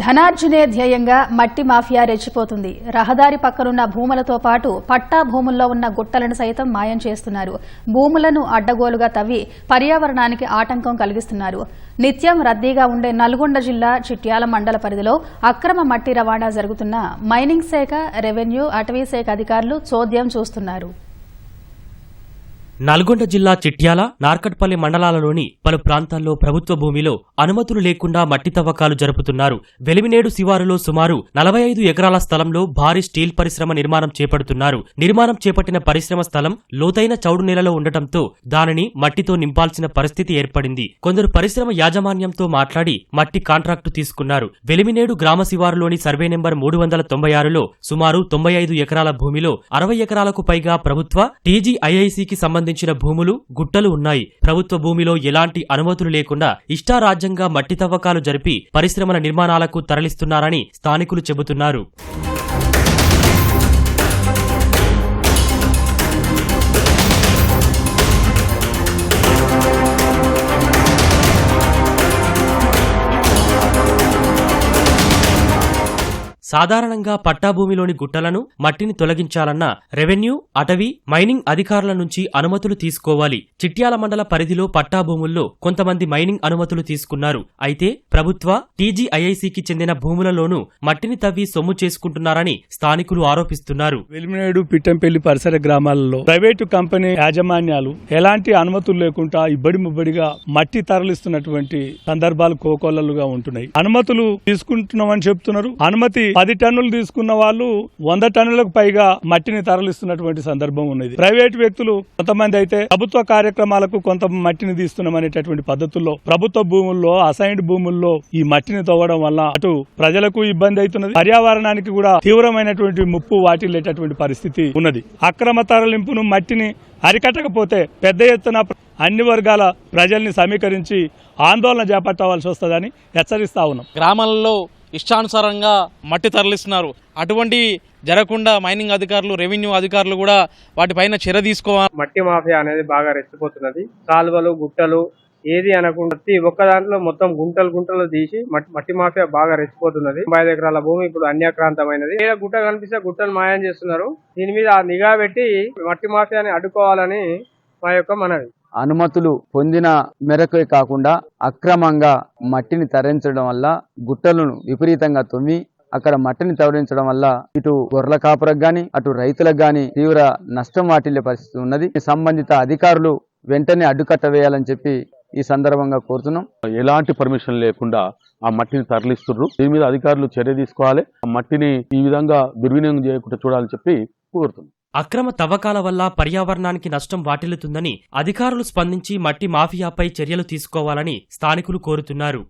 ధనార్జనే ధ్యేయంగా మట్టి మాఫియా రెచ్చిపోతుంది. రహదారి పక్కనున్న భూములతో పాటు పట్టా భూముల్లో ఉన్న గుట్టలను సైతం మాయం చేస్తున్నారు. భూములను అడ్డగోలుగా తవ్వి పర్యావరణానికి ఆటంకం కలిగిస్తున్నారు. నిత్యం రద్దీగా ఉండే నల్గొండ జిల్లా చిట్యాల మండల పరిధిలో అక్రమ మట్టి రవాణా జరుగుతున్న మైనింగ్ శాఖ రెవెన్యూ అటవీ శాఖ అధికారులు చోద్యం చూస్తున్నారు. నల్గొండ జిల్లా చిట్యాల నార్కట్పల్లి మండలాలలోని పలు ప్రాంతాల్లో ప్రభుత్వ భూమిలో అనుమతులు లేకుండా మట్టి తవ్వకాలు జరుపుతున్నారు. వెలిమినేడు శివారులో సుమారు నలభై ఐదు ఎకరాల స్థలంలో భారీ స్టీల్ పరిశ్రమ నిర్మాణం చేపడుతున్నారు. నిర్మాణం చేపట్టిన పరిశ్రమ స్థలం లోతైన చౌడు నేలలో ఉండటంతో దానిని మట్టితో నింపాల్సిన పరిస్థితి ఏర్పడింది. కొందరు పరిశ్రమ యాజమాన్యంతో మాట్లాడి మట్టి కాంట్రాక్టు తీసుకున్నారు. వెలిమినేడు గ్రామ శివారులోని సర్వే నెంబర్ మూడు వందల తొంభై ఆరులో సుమారు తొంభై ఐదు ఎకరాల భూమిలో అరవై ఎకరాలకు పైగా ప్రభుత్వ టీజీఐఐసికి సంబంధించిన భూములు గుట్టలు ఉన్నాయి. ప్రభుత్వ భూమిలో ఎలాంటి అనుమతులు లేకుండా ఇష్టారాజ్యంగా మట్టి తవ్వకాలు జరిపి పరిశ్రమల నిర్మాణాలకు తరలిస్తున్నారని స్థానికులు చెబుతున్నారు. సాధారణంగా పట్టాభూమిలోని గుట్టలను మట్టిని తొలగించాలన్న రెవెన్యూ అటవీ మైనింగ్ అధికారుల నుంచి అనుమతులు తీసుకోవాలి. చిట్యాల మండల పరిధిలో పట్టాభూముల్లో కొంతమంది మైనింగ్ అనుమతులు తీసుకున్నారు. అయితే ప్రభుత్వ టీజీఐఐసికి చెందిన భూములలోనూ మట్టిని తవ్వి సొమ్ము చేసుకుంటున్నారని స్థానికులు ఆరోపిస్తున్నారు. వెలిమినేడు పిట్టంపల్లి పరిసర గ్రామాలలో ప్రైవేటు కంపెనీ యాజమాన్యాలు ఎలాంటి అనుమతులు లేకుండా ఇబ్బడి ముబ్బడిగా మట్టి తరలిస్తున్నటువంటి సందర్భాలు కోకొల్లలుగా ఉంటున్నాయి. అనుమతులు తీసుకుంటున్నామని చెప్తున్నారు. అనుమతి పది టన్నులు తీసుకున్న వాళ్ళు వంద టన్నులకు పైగా మట్టిని తరలిస్తున్నటువంటి సందర్భం ఉన్నది. ప్రైవేటు వ్యక్తులు కొంతమంది అయితే ప్రభుత్వ కార్యక్రమాలకు కొంత మట్టిని తీస్తున్నామనేటటువంటి పద్ధతుల్లో ప్రభుత్వ భూముల్లో అసైన్డ్ భూముల్లో ఈ మట్టిని తవ్వడం వల్ల అటు ప్రజలకు ఇబ్బంది అవుతున్నది. పర్యావరణానికి కూడా తీవ్రమైనటువంటి ముప్పు వాటిల్లేటటువంటి పరిస్థితి ఉన్నది. అక్రమ తరలింపును మట్టిని అరికట్టకపోతే పెద్ద ఎత్తున అన్ని వర్గాల ప్రజల్ని సమీకరించి ఆందోళన చేపట్టవలసి వస్తుందని హెచ్చరిస్తా ఉన్నాం. గ్రామాలలో ఇష్టానుసారంగా మట్టి తరలిస్తున్నారు. అటువంటి జరగకుండా మైనింగ్ అధికారులు రెవెన్యూ అధికారులు కూడా వాటిపైన చర్య తీసుకోవాలి. మట్టి మాఫియా అనేది బాగా రెచ్చిపోతున్నది. కాలువలు గుట్టలు ఏది అనకుండా ప్రతి ఒక్క దాంట్లో మొత్తం గుంటలు గుంటలు తీసి మట్టి మట్టి మాఫియా బాగా రెచ్చిపోతున్నది. తొంభై ఐదు ఎకరాల భూమి ఇప్పుడు అన్యాక్రాంతమైనది. ఏదో గుట్ట కనిపిస్తే గుట్టలు మాయం చేస్తున్నారు. దీని మీద నిఘా పెట్టి మట్టి మాఫియాని అడ్డుకోవాలని మా యొక్క మనవి. అనుమతులు పొందిన మేరకే కాకుండా అక్రమంగా మట్టిని తరలించడం వల్ల గుట్టలను విపరీతంగా తొమ్మి అక్కడ మట్టిని తరలించడం వల్ల ఇటు గొర్రెల కాపురకు గాని అటు రైతులకు గాని తీవ్ర నష్టం వాటిల్లే పరిస్థితి ఉన్నది. సంబంధిత అధికారులు వెంటనే అడ్డుకట్ట వేయాలని చెప్పి ఈ సందర్భంగా కోరుతున్నాం. ఎలాంటి పర్మిషన్ లేకుండా ఆ మట్టిని తరలిస్తున్నారు దీని మీద అధికారులు చర్య తీసుకోవాలి. ఆ మట్టిని ఈ విధంగా దుర్వినియోగం చేయకుండా చూడాలని చెప్పి కోరుతున్నాం. అక్రమ తవ్వకాల వల్ల పర్యావరణానికి నష్టం వాటిల్లుతుందని అధికారులు స్పందించి మట్టి మాఫియాపై చర్యలు తీసుకోవాలని స్థానికులు కోరుతున్నారు.